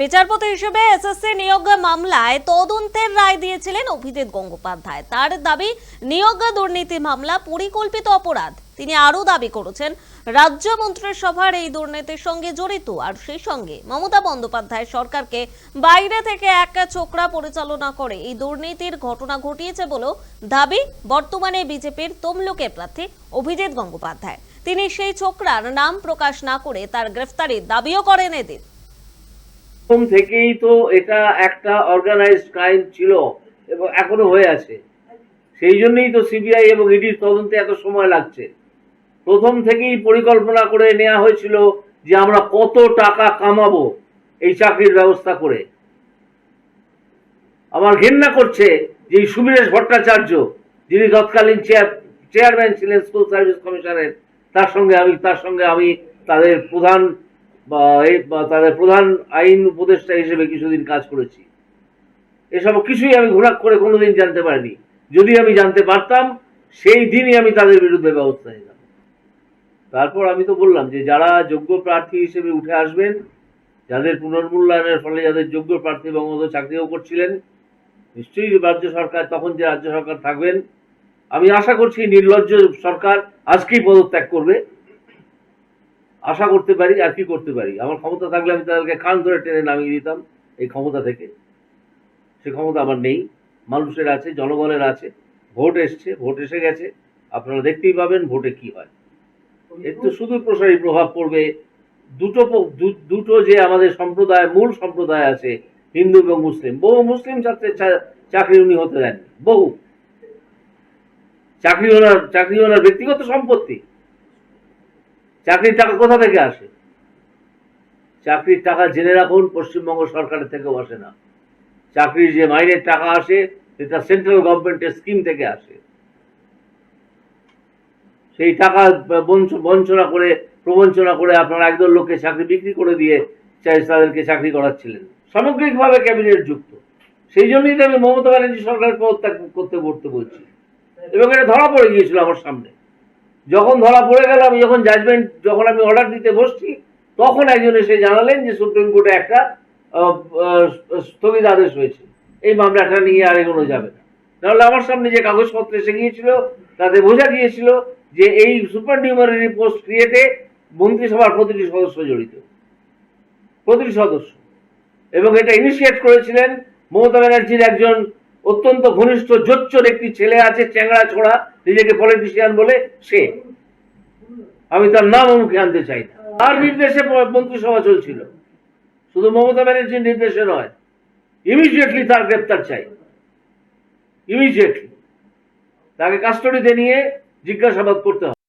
বিচারপতি হিসেবে এসএসসি নিয়োগ মামলায় তদন্তের রায় দিয়েছিলেন অভিজিৎ গঙ্গোপাধ্যায়। তার দাবি, নিয়োগ দুর্নীতি মামলা পরিকল্পিত অপরাধ। তিনি আরও দাবি করেছেন, রাজ্য মন্ত্রিসভার এই দুর্নীতির সঙ্গে জড়িত। আর সেই সঙ্গে মমতা বন্দ্যোপাধ্যায় সরকারকে বাইরে থেকে এক ছোকরা পরিচালনা করে এই দুর্নীতির ঘটনা ঘটিয়েছে বলেও দাবি বর্তমানে বিজেপির তমলুকের প্রার্থী অভিজিৎ গঙ্গোপাধ্যায়। তিনি সেই ছোকরার নাম প্রকাশ না করে তার গ্রেফতারির দাবিও করেন এদিন। প্রথম থেকেই তো এটা একটা অর্গানাইজড ক্রাইম ছিল এবং এখনও হয়ে আছে। সেই জন্যই তো সিবিআই এবং ইডির তদন্তে এত সময় লাগছে। প্রথম থেকেই পরিকল্পনা করে নেওয়া হয়েছিল যে আমরা কত টাকা কামাবো এই চাকরির ব্যবস্থা করে। আমার ঘেন্না করছে যে সুবীরেশ ভট্টাচার্য, যিনি তৎকালীন চেয়ার চেয়ারম্যান ছিলেন স্কুল সার্ভিস কমিশনের তার সঙ্গে আমি, তার সঙ্গে আমি তাদের প্রধান বা তাদের প্রধান আইন উপদেষ্টা হিসেবে কিছুদিন কাজ করেছি। এসব কিছুই আমি ঘোরাক করে কোনোদিন জানতে পারিনি। যদি আমি জানতে পারতাম, সেই দিনই আমি তাদের বিরুদ্ধে ব্যবস্থা নিতাম। তারপর আমি তো বললাম যে, যারা যোগ্য প্রার্থী হিসেবে উঠে আসবেন, যাদের পুনর্মূল্যায়নের ফলে যাদের যোগ্য প্রার্থী বঙ্গবন্ধু চাকরিও করছিলেন, নিশ্চয়ই রাজ্য সরকার, তখন যে রাজ্য সরকার থাকবেন, আমি আশা করছি নির্লজ্জ সরকার আজকেই পদত্যাগ করবে। আশা করতে পারি আর কি করতে পারি। আমার ক্ষমতা থাকলে আমি তাদেরকে কান ধরে টেনে নামিয়ে দিতাম এই ক্ষমতা থেকে। সে ক্ষমতা আমার নেই। মানুষের আছে, জনগণের আছে। ভোট এসছে, ভোট এসে গেছে। আপনারা দেখতেই পাবেন ভোটে কি হয়। এর তো শুধু প্রসারী প্রভাব পড়বে। দুটো দুটো যে আমাদের সম্প্রদায়, মূল সম্প্রদায় আছে, হিন্দু এবং মুসলিম, বহু মুসলিম ছাত্রের চাকরি উনি হতে দেন বহু। চাকরি ওনার চাকরি ওনার ব্যক্তিগত সম্পত্তি। চাকরির টাকা কোথা থেকে আসে? চাকরির টাকা জেনে রাখুন, পশ্চিমবঙ্গ সরকারের থেকেও আসে না। চাকরির যে মাইনের টাকা আসে, সেটা সেন্ট্রাল গভর্নমেন্টের স্কিম থেকে আসে। সেই টাকা বঞ্চ- বঞ্চনা করে, প্রবঞ্চনা করে আপনারা একদল লোককে চাকরি বিক্রি করে দিয়ে তাদেরকে চাকরি করাচ্ছিলেন। সামগ্রিকভাবে ক্যাবিনেট যুক্ত। সেই জন্যই আমি মমতা ব্যানার্জি সরকার পদত্যাগ করতে করতে বলছি। এবং এটা ধরা পড়ে গিয়েছিল আমার সামনে। যখন ধরা পড়ে গেল, আমি যখন জাজমেন্ট যখন আমি অর্ডার দিতে বসছি, তখন একজন এসে জানালেন যে সুপ্রিম কোর্টে একটা স্থগিত আদেশ হয়েছে এই মামলাটা নিয়ে আর এগোনো যাবে না। নাহলে আমার সামনে যে কাগজপত্র এসে গিয়েছিল, তাতে বোঝা গিয়েছিল যে এই সুপার নিউমারি পোস্ট ক্রিয়েটে মন্ত্রিসভার প্রতিটি সদস্য জড়িত। প্রতিটি সদস্য। এবং এটা ইনিশিয়েট করেছিলেন মমতা ব্যানার্জির একজন অত্যন্ত ঘনিষ্ঠ, জোচ্চর একটি ছেলে আছে চ্যাংড়া ছোড়া নিজেকে পলিটিশিয়ান বলে সে। আমি তার নাম মুখে আনতে চাই না। তার নির্দেশে মন্ত্রিসভা চলছিল। শুধু মমতা ব্যানার্জির নির্দেশে নয় ইমিডিয়েটলি তার গ্রেপ্তার চাই। ইমিডিয়েটলি তাকে কাস্টডিতে নিয়ে জিজ্ঞাসাবাদ করতে হবে।